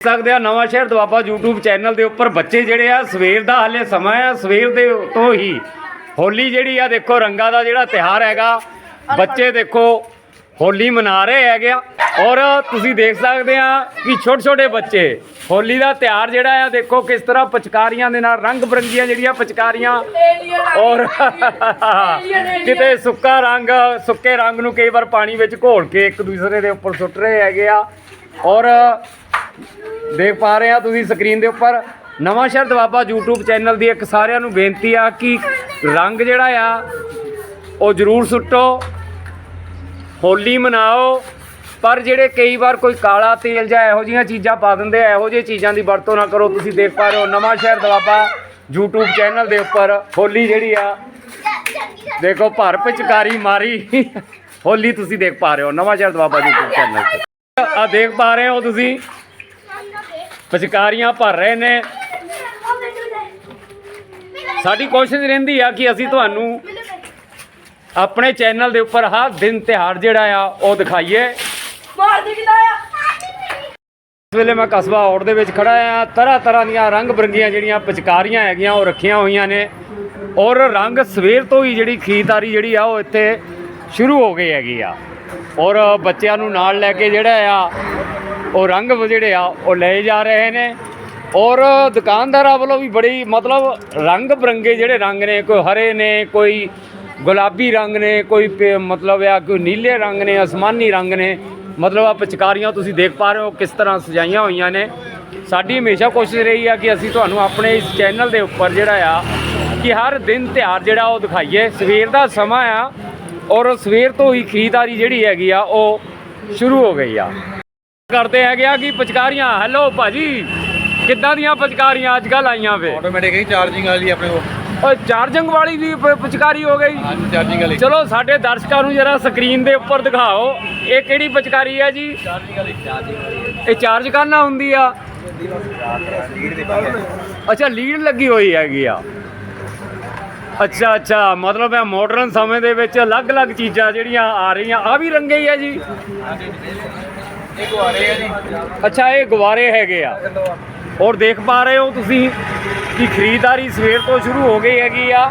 ਦੇਖ ਸਕਦੇ ਆ ਨਵਾਂ ਸ਼ਹਿਰ ਦੁਆਬਾ YouTube ਚੈਨਲ ਦੇ ਉੱਪਰ ਬੱਚੇ ਜਿਹੜੇ ਆ ਸਵੇਰ ਦਾ ਹਾਲੇ ਸਮਾਂ ਆ ਸਵੇਰ ਦੇ ਤੋਂ ਹੀ। ਹੋਲੀ ਜਿਹੜੀ ਆ ਦੇਖੋ ਰੰਗਾਂ ਦਾ ਜਿਹੜਾ ਤਿਹਾਰ ਹੈਗਾ। ਬੱਚੇ ਦੇਖੋ ਹੋਲੀ ਮਨਾ ਰਹੇ ਹੈਗੇ ਆ। ਔਰ ਤੁਸੀਂ ਦੇਖ ਸਕਦੇ ਆ ਕਿ ਛੋਟੇ ਛੋਟੇ ਬੱਚੇ ਹੋਲੀ ਦਾ ਤਿਹਾਰ ਜਿਹੜਾ ਆ ਦੇਖੋ ਕਿਸ ਤਰ੍ਹਾਂ ਪਚਕਾਰੀਆਂ ਦੇ ਨਾਲ ਰੰਗ ਬਰੰਗੀਆਂ ਜਿਹੜੀਆਂ ਪਚਕਾਰੀਆਂ। ਔਰ ਕਿਤੇ ਸੁੱਕਾ ਰੰਗ ਸੁੱਕੇ ਰੰਗ ਨੂੰ ਕਈ ਵਾਰ ਪਾਣੀ ਵਿੱਚ ਘੋਲ ਕੇ ਇੱਕ ਦੂਸਰੇ ਦੇ ਉੱਪਰ ਸੁੱਟ ਰਹੇ ਹੈਗੇ ਆ। ਔਰ ਦੇਖ ਪਾ ਰਹੇ ਆ ਤੁਸੀਂ ਸਕਰੀਨ ਦੇ ਉੱਪਰ। ਨਵਾਂ ਸ਼ਹਿਰ ਦਵਾਬਾ YouTube ਚੈਨਲ ਦੀ ਇੱਕ ਸਾਰਿਆਂ ਨੂੰ ਬੇਨਤੀ ਆ ਕਿ ਰੰਗ ਜਿਹੜਾ ਆ, ਉਹ ਜ਼ਰੂਰ ਸੁੱਟੋ। ਹੋਲੀ ਮਨਾਓ, ਪਰ ਜਿਹੜੇ ਕਈ ਵਾਰ ਕੋਈ ਕਾਲਾ ਤੇਲ ਜਾਂ ਇਹੋ ਜਿਹੀਆਂ ਚੀਜ਼ਾਂ ਪਾ ਦਿੰਦੇ ਆ, ਇਹੋ ਜਿਹੀ ਚੀਜ਼ਾਂ ਦੀ ਵਰਤੋਂ ਨਾ ਕਰੋ। ਤੁਸੀਂ ਦੇਖ ਪਾ ਰਹੇ ਹੋ ਨਵਾਂ ਸ਼ਹਿਰ ਦਵਾਬਾ YouTube ਚੈਨਲ ਦੇ ਉੱਪਰ। ਹੋਲੀ ਜਿਹੜੀ ਆ, ਦੇਖੋ ਭਰ ਪਿਚਕਾਰੀ ਮਾਰੀ। ਹੋਲੀ ਤੁਸੀਂ ਦੇਖ ਪਾ ਰਹੇ ਹੋ ਨਵਾਂ ਸ਼ਹਿਰ ਦਵਾਬਾ YouTube ਚੈਨਲ ਤੇ। ਆ ਦੇਖ ਪਾ ਰਹੇ ਹੋ ਤੁਸੀਂ। ਪਿਚਕਾਰੀਆਂ ਭਰ ਰਹੇ ਨੇ। ਸਾਡੀ ਕੋਸ਼ਿਸ਼ ਰਹਿੰਦੀ ਆ ਕਿ ਅਸੀਂ ਤੁਹਾਨੂੰ ਆਪਣੇ ਚੈਨਲ ਦੇ ਉੱਪਰ ਹਰ ਦਿਨ ਤਿਹਾੜ ਜਿਹੜਾ ਆ, ਉਹ ਦਿਖਾਈਏ। ਇਸ ਵੇਲੇ ਮੈਂ ਕਸਬਾ ਔੜ ਦੇ ਵਿੱਚ ਖੜਾ ਆ। ਤਰ੍ਹਾਂ ਤਰ੍ਹਾਂ ਦੀਆਂ ਰੰਗ ਬਰੰਗੀਆਂ ਜਿਹੜੀਆਂ ਪਿਚਕਾਰੀਆਂ ਹੈਗੀਆਂ, ਉਹ ਰੱਖੀਆਂ ਹੋਈਆਂ ਨੇ। ਔਰ ਰੰਗ ਸਵੇਰ ਤੋਂ ਹੀ ਜਿਹੜੀ ਖਰੀਦਦਾਰੀ ਜਿਹੜੀ ਆ, ਉਹ ਇੱਥੇ ਸ਼ੁਰੂ ਹੋ ਗਈ ਹੈਗੀ ਆ। ਔਰ ਬੱਚਿਆਂ ਨੂੰ ਨਾਲ ਲੈ ਕੇ ਜਿਹੜਾ ਆ ਉਹ ਰੰਗ ਜਿਹੜੇ ਆ, ਉਹ ਲਏ ਜਾ ਰਹੇ ਨੇ। ਔਰ ਦੁਕਾਨਦਾਰਾਂ ਵੱਲੋਂ ਵੀ ਬੜੀ, ਮਤਲਬ ਰੰਗ ਬਰੰਗੇ ਜਿਹੜੇ ਰੰਗ ਨੇ, ਕੋਈ ਹਰੇ ਨੇ, ਕੋਈ ਗੁਲਾਬੀ ਰੰਗ ਨੇ, ਕੋਈ ਪੇ- ਮਤਲਬ ਆ, ਕੋਈ ਨੀਲੇ ਰੰਗ ਨੇ, ਅਸਮਾਨੀ ਰੰਗ ਨੇ। ਮਤਲਬ ਆ ਪਿਚਕਾਰੀਆਂ ਤੁਸੀਂ ਦੇਖ ਪਾ ਰਹੇ ਹੋ, ਕਿਸ ਤਰ੍ਹਾਂ ਸਜਾਈਆਂ ਹੋਈਆਂ ਨੇ। ਸਾਡੀ ਹਮੇਸ਼ਾ ਕੋਸ਼ਿਸ਼ ਰਹੀ ਆ ਕਿ ਅਸੀਂ ਤੁਹਾਨੂੰ ਆਪਣੇ ਇਸ ਚੈਨਲ ਦੇ ਉੱਪਰ ਜਿਹੜਾ ਆ, ਕਿ ਹਰ ਦਿਨ ਤਿਉਹਾਰ ਜਿਹੜਾ ਉਹ ਦਿਖਾਈਏ। ਸਵੇਰ ਦਾ ਸਮਾਂ ਆ, ਔਰ ਸਵੇਰ ਤੋਂ ਹੀ ਖਰੀਦਦਾਰੀ ਜਿਹੜੀ ਹੈਗੀ ਆ, ਉਹ ਸ਼ੁਰੂ ਹੋ ਗਈ ਆ। ਕਰਦੇ ਹੈਗੇ ਆ ਕਿ ਪਿਚਕਾਰੀਆਂ ਹੈਲੋ ਭਾਜੀ ਕਿੱਦਾਂ ਦੀਆਂ ਪਿਚਕਾਰੀਆਂ ਅੱਜ ਕੱਲ ਆਈਆਂ ਵੇ? ਆਟੋਮੈਟਿਕ ਹੀ ਚਾਰਜਿੰਗ ਵਾਲੀ ਆਪਣੇ ਕੋਲ। ਉਹ ਚਾਰਜਿੰਗ ਵਾਲੀ ਵੀ ਪ- ਪਿਚਕਾਰੀ ਹੋ ਗਈ। ਹਾਂਜੀ ਚਾਰਜਿੰਗ ਵਾਲੀ। ਚਲੋ ਸਾਡੇ ਦਰਸ਼ਕਾਂ ਨੂੰ ਜਰਾ ਸਕਰੀਨ ਦੇ ਉੱਪਰ ਦਿਖਾਓ ਇਹ ਕਿਹੜੀ ਪਿਚਕਾਰੀ ਹੈ ਜੀ? ਇਹ ਚਾਰਜ ਕਰਨਾ ਹੁੰਦੀ ਆ? ਅੱਛਾ ਲੀਡ ਲੱਗੀ ਹੋਈ ਹੈਗੀ ਆ। ਅੱਛਾ ਅੱਛਾ ਮਤਲਬ ਇਹ ਮਾਡਰਨ ਸਮੇਂ ਦੇ ਵਿੱਚ ਅਲੱਗ-ਅਲੱਗ ਚੀਜ਼ਾਂ ਜਿਹੜੀਆਂ ਆ ਰਹੀਆਂ ਆ ਵੀ ਰੰਗੇ ਹੀ ਆ ਜੀ। ਇੱਕ ਆ ਆ ਜੀ ਅੱਛਾ, ਇਹ ਗਵਾਰੇ ਹੈਗੇ ਆ। ਔਰ ਦੇਖ ਪਾ ਰਹੇ ਹੋ ਤੁਸੀਂ ਕਿ ਖਰੀਦਦਾਰੀ ਸਵੇਰ ਤੋਂ ਸ਼ੁਰੂ ਹੋ ਗਈ ਹੈਗੀ ਆ।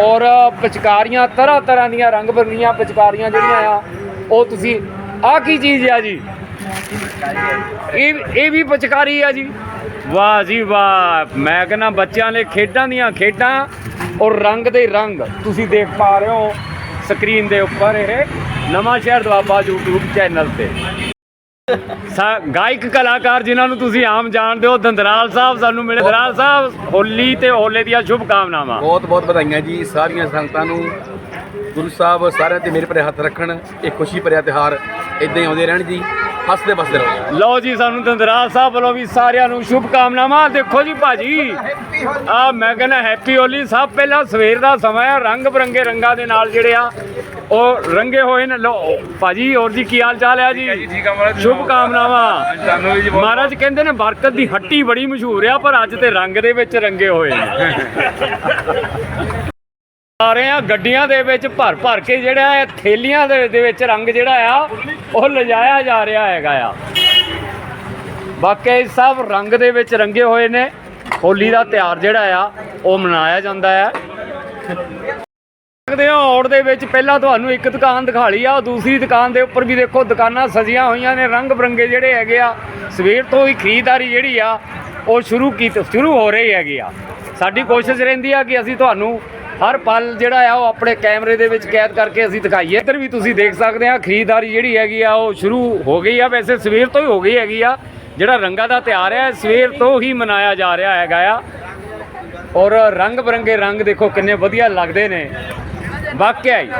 ਔਰ ਪਿਚਕਾਰੀਆਂ ਤਰ੍ਹਾਂ ਤਰ੍ਹਾਂ ਦੀਆਂ ਰੰਗ ਬਰੰਗੀਆਂ ਪਿਚਕਾਰੀਆਂ ਜਿਹੜੀਆਂ ਆ, ਉਹ ਤੁਸੀਂ, ਆਹ ਕੀ ਚੀਜ਼ ਆ ਜੀ? ਇਹ ਇਹ ਵੀ ਪਿਚਕਾਰੀ ਆ ਜੀ? ਵਾਹ ਜੀ ਵਾਹ, ਮੈਂ ਕਹਿੰਦਾ ਬੱਚਿਆਂ ਲਈ ਖੇਡਾਂ ਦੀਆਂ ਖੇਡਾਂ ਔਰ ਰੰਗ ਦੇ ਰੰਗ, ਤੁਸੀਂ ਦੇਖ ਪਾ ਰਹੇ ਹੋ ਸਕਰੀਨ ਦੇ ਉੱਪਰ ਇਹ ਨਵਾਂ ਸ਼ਹਿਰ ਦਵਾਬਾ YouTube ਚੈਨਲ ਤੇ। ਗਾਇਕ ਕਲਾਕਾਰ ਜਿਨ੍ਹਾਂ ਨੂੰ ਤੁਸੀਂ ਆਮ ਜਾਣਦੇ ਹੋ ਦੰਦਰਾਲ ਸਾਹਿਬ ਸਾਨੂੰ ਮਿਲੇ। ਦੰਦਰਾਲ ਸਾਹਿਬ ਹੋਲੀ ਤੇ ਹੋਲੇ ਦੀਆਂ ਸ਼ੁਭ ਕਾਮਨਾਵਾਂ ਬਹੁਤ ਬਹੁਤ ਵਧਾਈਆਂ ਜੀ ਸਾਰੀਆਂ ਸੰਗਤਾਂ ਨੂੰ। ਗੁਰੂ ਸਾਹਿਬ ਸਾਰਿਆਂ ਤੇ ਮੇਰੇ ਭਰੇ ਹੱਥ ਰੱਖਣ। ਇਹ ਖੁਸ਼ੀ ਭਰਿਆ ਤਿਹਾਰ ਇਦਾਂ ਹੀ ਆਉਂਦੇ ਰਹਿਣ ਜੀ। ਹੱਸਦੇ ਬਸਦੇ ਰਹੋ। ਲਓ ਜੀ ਸਾਨੂੰ ਦੰਦਰਾਲ ਸਾਹਿਬ ਵੱਲੋਂ ਵੀ ਸਾਰਿਆਂ ਨੂੰ ਸ਼ੁਭ ਕਾਮਨਾਵਾਂ ਦੇਖੋ ਜੀ ਭਾਜੀ ਆ ਮੈਂ ਕਹਿੰਦਾ ਹੈਪੀ ਹੋਲੀ ਸਭ ਪਹਿਲਾਂ ਸਵੇਰ ਦਾ ਸਮਾਂ ਆ ਰੰਗ ਬਰੰਗੇ ਰੰਗਾਂ ਦੇ ਨਾਲ ਜਿਹੜੇ ਆ ਉਹ ਰੰਗੇ ਹੋਏ ਨੇ। ਲਓ ਭਾਜੀ ਹੋਰ ਜੀ ਕੀ ਹਾਲ ਚਾਲ ਆ ਜੀ? ਠੀਕ ਆ ਮਹਾਰਾਜ ਸ਼ੁਭ ਕਾਮਨਾਵਾਂ ਤੁਹਾਨੂੰ ਵੀ ਮਹਾਰਾਜ ਕਹਿੰਦੇ ਨੇ ਬਰਕਤ ਦੀ ਹੱਟੀ ਬੜੀ ਮਸ਼ਹੂਰ ਆ ਪਰ ਅੱਜ ਤੇ ਰੰਗ ਦੇ ਵਿੱਚ ਰੰਗੇ ਹੋਏ ਨੇ। ਆ ਰਹੇ ਆ ਗੱਡੀਆਂ ਦੇ ਵਿੱਚ ਭਰ ਭਰ ਕੇ ਜਿਹੜਾ ਇਹ ਥੇਲੀਆਂ ਦੇ ਦੇ ਵਿੱਚ ਰੰਗ ਜਿਹੜਾ ਆ ਉਹ ਲਿਜਾਇਆ ਜਾ ਰਿਹਾ ਹੈਗਾ ਆ। ਬਾਕੀ ਸਭ ਰੰਗ ਦੇ ਵਿੱਚ ਰੰਗੇ ਹੋਏ ਨੇ। ਹੋਲੀ ਦਾ ਤਿਉਹਾਰ ਜਿਹੜਾ ਆ ਉਹ ਮਨਾਇਆ ਜਾਂਦਾ ਹੈ ਸਕਦੇ ਹੋ ਔੜ ਦੇ ਵਿੱਚ ਪਹਿਲਾਂ ਤੁਹਾਨੂੰ ਇੱਕ ਦੁਕਾਨ ਦਿਖਾ ਲਈ ਆ, ਦੂਸਰੀ ਦੁਕਾਨ ਦੇ ਉੱਪਰ ਵੀ ਦੇਖੋ ਦੁਕਾਨਾਂ ਸਜੀਆਂ ਹੋਈਆਂ ਨੇ, ਰੰਗ ਬਰੰਗੇ ਜਿਹੜੇ ਹੈਗੇ ਆ, ਸਵੇਰ ਤੋਂ ਹੀ ਖਰੀਦਦਾਰੀ ਜਿਹੜੀ ਆ, ਉਹ ਸ਼ੁਰੂ ਕੀਤੀ ਸ਼ੁਰੂ ਹੋ ਰਹੀ ਹੈਗੀ ਆ। ਸਾਡੀ ਕੋਸ਼ਿਸ਼ ਰਹਿੰਦੀ ਆ ਕਿ ਅਸੀਂ ਤੁਹਾਨੂੰ ਹਰ ਪਲ ਜਿਹੜਾ ਆ, ਉਹ ਆਪਣੇ ਕੈਮਰੇ ਦੇ ਵਿੱਚ ਕੈਦ ਕਰਕੇ ਅਸੀਂ ਦਿਖਾਈਏ। ਇੱਧਰ ਵੀ ਤੁਸੀਂ ਦੇਖ ਸਕਦੇ ਆ, ਖਰੀਦਦਾਰੀ ਜਿਹੜੀ ਹੈਗੀ ਆ, ਉਹ ਸ਼ੁਰੂ ਹੋ ਗਈ ਆ। ਵੈਸੇ ਸਵੇਰ ਤੋਂ ਹੀ ਹੋ ਗਈ ਹੈਗੀ ਆ, ਜਿਹੜਾ ਰੰਗਾਂ ਦਾ ਤਿਉਹਾਰ ਹੈ ਸਵੇਰ ਤੋਂ ਹੀ ਮਨਾਇਆ ਜਾ ਰਿਹਾ ਹੈਗਾ ਆ। ਔਰ ਰੰਗ ਬਰੰਗੇ ਰੰਗ ਦੇਖੋ ਕਿੰਨੇ ਵਧੀਆ ਲੱਗਦੇ ਨੇ। ਵਾਕਿਆ ਹੀ।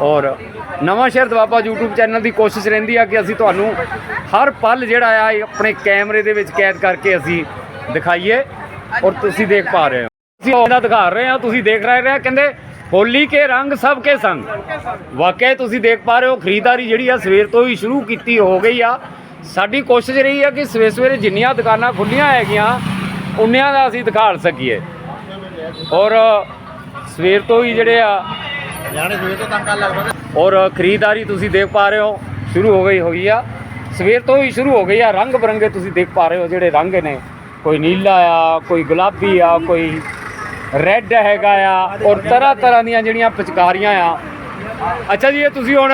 ਔਰ ਨਵਾਂ ਸ਼ਹਿਰ ਦਵਾਬਾ YouTube ਚੈਨਲ ਦੀ ਕੋਸ਼ਿਸ਼ ਰਹਿੰਦੀ ਆ ਕਿ ਅਸੀਂ ਤੁਹਾਨੂੰ ਹਰ ਪਲ ਜਿਹੜਾ ਆ ਆਪਣੇ ਕੈਮਰੇ ਦੇ ਵਿੱਚ ਕੈਦ ਕਰਕੇ ਅਸੀਂ ਦਿਖਾਈਏ ਔਰ ਤੁਸੀਂ ਦੇਖ ਪਾ ਰਹੇ ਹੋ। ਅਸੀਂ ਉਹਦਾ ਦਿਖਾ ਰਹੇ ਹਾਂ ਤੁਸੀਂ ਦੇਖ ਰਹੇ ਰਹੇ ਕਹਿੰਦੇ ਹੋਲੀ ਕੇ ਰੰਗ ਸਭ ਕੇ ਸੰਗ। ਵਾਕਿਆ ਤੁਸੀਂ ਦੇਖ ਪਾ ਰਹੇ ਹੋ ਖਰੀਦਦਾਰੀ ਜਿਹੜੀ ਆ ਸਵੇਰ ਤੋਂ ਹੀ ਸ਼ੁਰੂ ਕੀਤੀ ਹੋ ਗਈ ਆ। ਸਾਡੀ ਕੋਸ਼ਿਸ਼ ਰਹੀ ਆ ਕਿ ਸਵੇਰ ਸਵੇਰੇ ਜਿੰਨੀਆਂ ਦੁਕਾਨਾਂ ਖੁੱਲੀਆਂ ਹੈਗੀਆਂ ਉਨਿਆਂ ਦਾ ਅਸੀਂ ਦਿਖਾ ਸਕੀਏ। ਔਰ ਸਵੇਰ ਤੋਂ ਹੀ ਜਿਹੜੇ ਆ ਜਾਣੇ ਸਵੇਰ ਤੋਂ ਤੰਗ ਕਰ ਲੱਗਦਾ ਔਰ ਖਰੀਦਦਾਰੀ ਤੁਸੀਂ ਦੇਖ ਪਾ ਰਹੇ ਹੋ ਸ਼ੁਰੂ ਹੋ ਗਈ ਹੋਈ ਆ। ਸਵੇਰ ਤੋਂ ਹੀ ਸ਼ੁਰੂ ਹੋ ਗਈ ਆ ਰੰਗ ਬਰੰਗੇ ਤੁਸੀਂ ਦੇਖ ਪਾ ਰਹੇ ਹੋ ਜਿਹੜੇ ਰੰਗ ਨੇ। ਕੋਈ ਨੀਲਾ ਆ ਕੋਈ ਗੁਲਾਬੀ ਆ ਕੋਈ ਰੈੱਡ ਹੈਗਾ ਆ ਔਰ ਤਰ੍ਹਾਂ ਤਰ੍ਹਾਂ ਦੀਆਂ ਜਿਹੜੀਆਂ ਪਿਚਕਾਰੀਆਂ ਆ ਅੱਛਾ ਜੀ ਇਹ ਤੁਸੀਂ ਹੁਣ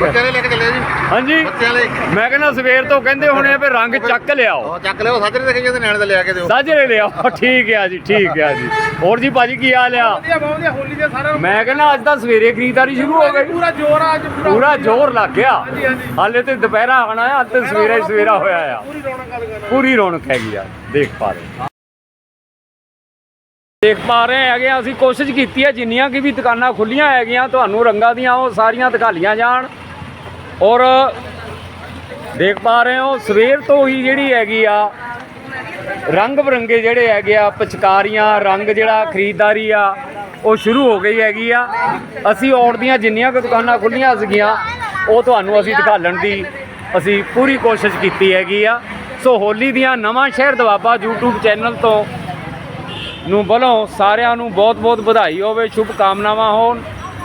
ਬੱਚਿਆਂ ਨੇ ਲੈ ਕੇ ਚੱਲੇ ਜੀ। ਹਾਂਜੀ? ਬੱਚਿਆਂ ਲਈ। ਮੈਂ ਕਹਿੰਦਾ ਸਵੇਰ ਤੋਂ ਕਹਿੰਦੇ ਹੋਣੇ ਆ ਵੀ ਰੰਗ ਚੱਕ ਲਿਆਓ। ਉਹ ਚੱਕ ਲਿਓ ਸਾਜਰੇ ਦੇਖੇ ਜਾਂਦੇ ਨਿਆਣੇ ਦੇ ਲਿਆ ਕੇ ਦਿਓ। ਸਾਜਰੇ ਲਿਆਓ। ਠੀਕ ਆ ਜੀ ਠੀਕ ਆ ਜੀ। ਹੋਰ ਜੀ ਭਾਜੀ ਕੀ ਹਾਲ ਆ? ਵਧੀਆ ਬਹੁਤ ਵਧੀਆ ਹੋਲੀ ਦੇ ਸਾਰਾ ਮੈਂ ਕਹਿੰਦਾ ਅੱਜ ਤਾਂ ਸਵੇਰੇ ਖਰੀਦਦਾਰੀ ਸ਼ੁਰੂ ਹੋ ਗਈ। ਪੂਰਾ ਜ਼ੋਰ ਆ ਅੱਜ ਪੂਰਾ ਜ਼ੋਰ ਲੱਗ ਗਿਆ। ਹਾਂਜੀ, ਹਾਂਜੀ। ਹਾਲੇ ਤੇ ਦੁਪਹਿਰਾ ਆਣਾ ਆ ਅੱਜ ਤੇ ਸਵੇਰਾ ਸਵੇਰਾ ਹੋਇਆ ਆ। ਪੂਰੀ ਰੌਣਕ ਹੈਗੀ ਆ ਦੇਖ ਪਾ ਰਹੇ ਦੇਖ ਪਾ ਰਹੇ ਹੈਗੇ ਆ, ਅਸੀਂ ਕੋਸ਼ਿਸ਼ ਕੀਤੀ ਹੈ ਜਿੰਨੀਆਂ ਕਿ ਵੀ ਦੁਕਾਨਾਂ ਖੁੱਲੀਆਂ ਹੈਗੀਆਂ ਤੁਹਾਨੂੰ ਰੰਗਾਂ ਦੀਆਂ ਉਹ ਸਾਰੀਆਂ ਦਿਖਾਲੀਆਂ ਜਾਣ। ਔਰ ਦੇਖ ਪਾ ਰਹੇ ਹੋ ਸਵੇਰ ਤੋਂ ਹੀ ਜਿਹੜੀ ਹੈਗੀ ਆ ਰੰਗ ਬਰੰਗੇ ਜਿਹੜੇ ਹੈਗੇ ਆ ਪਿਚਕਾਰੀਆਂ ਰੰਗ ਜਿਹੜਾ ਖਰੀਦਦਾਰੀ ਆ ਉਹ ਸ਼ੁਰੂ ਹੋ ਗਈ ਹੈਗੀ ਆ। ਅਸੀਂ ਔੜ ਦੀਆਂ ਜਿੰਨੀਆਂ ਕੁ ਦੁਕਾਨਾਂ ਖੁੱਲੀਆਂ ਸੀਗੀਆਂ ਉਹ ਤੁਹਾਨੂੰ ਅਸੀਂ ਦਿਖਾਲਣ ਦੀ ਅਸੀਂ ਪੂਰੀ ਕੋਸ਼ਿਸ਼ ਕੀਤੀ ਹੈਗੀ ਆ। ਸੋ ਹੋਲੀ ਦੀਆਂ ਨਵਾਂ ਸ਼ਹਿਰ ਦਵਾਬਾ YouTube ਚੈਨਲ ਤੋਂ ਨੂੰ ਵੱਲੋਂ ਸਾਰਿਆਂ ਨੂੰ ਬਹੁਤ-ਬਹੁਤ ਵਧਾਈ ਹੋਵੇ ਸ਼ੁਭ ਕਾਮਨਾਵਾਂ ਹੋਣ।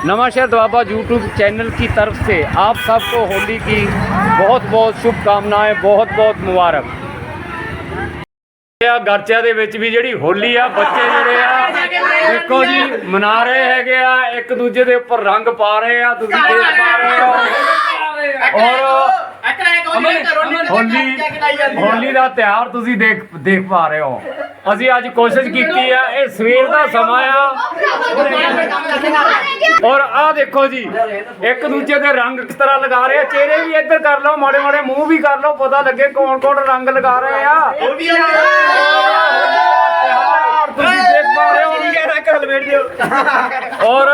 ਨਵਾਂ ਸ਼ਹਿਰ ਦਵਾਬਾ YouTube ਚੈਨल की तरफ से आप सबको होली की बहुत-बहुत शुभकामनाएं ਬਹੁਤ ਬਹੁਤ मुबारक ਆ ਗਰਚਿਆ ਦੇ ਵਿੱਚ ਵੀ ਜਿਹੜੀ ਹੋਲੀ ਆ ਬੱਚੇ ਜਿਹੜੇ ਆ ਦੇਖੋ ਜੀ ਮਨਾ ਰਹੇ ਹੈਗੇ ਆ ਇੱਕ ਦੂਜੇ ਦੇ ਉੱਪਰ ਰੰਗ ਪਾ ਰਹੇ ਆ ਤੁਸੀਂ ਦੇਖ ਪਾ ਰਹੇ ਹੋ ਔਰ ਹੋਲੀ ਹੋਲੀ ਦਾ ਤਿਉਹਾਰ ਤੁਸੀਂ ਦੇਖ ਦੇਖ ਪਾ ਰਹੇ ਹੋ। ਅਸੀਂ ਅੱਜ ਕੋਸ਼ਿਸ਼ ਕੀਤੀ ਆ ਇਹ ਸਵੇਰ ਦਾ ਸਮਾਂ ਆ। ਔਰ ਆਹ ਦੇਖੋ ਜੀ ਇੱਕ ਦੂਜੇ ਦੇ ਰੰਗ ਕਿਸ ਤਰ੍ਹਾਂ ਲਗਾ ਰਹੇ ਆ। ਚਿਹਰੇ ਵੀ ਇੱਧਰ ਕਰ ਲਓ ਮਾੜੇ ਮਾੜੇ ਮੂੰਹ ਵੀ ਕਰ ਲਓ ਪਤਾ ਲੱਗੇ ਕੌਣ ਕੌਣ ਰੰਗ ਲਗਾ ਰਹੇ ਆ। ਤਿਉਹਾਰ ਤੁਸੀਂ ਦੇਖ ਪਾ ਰਹੇ ਹੋ। ਔਰ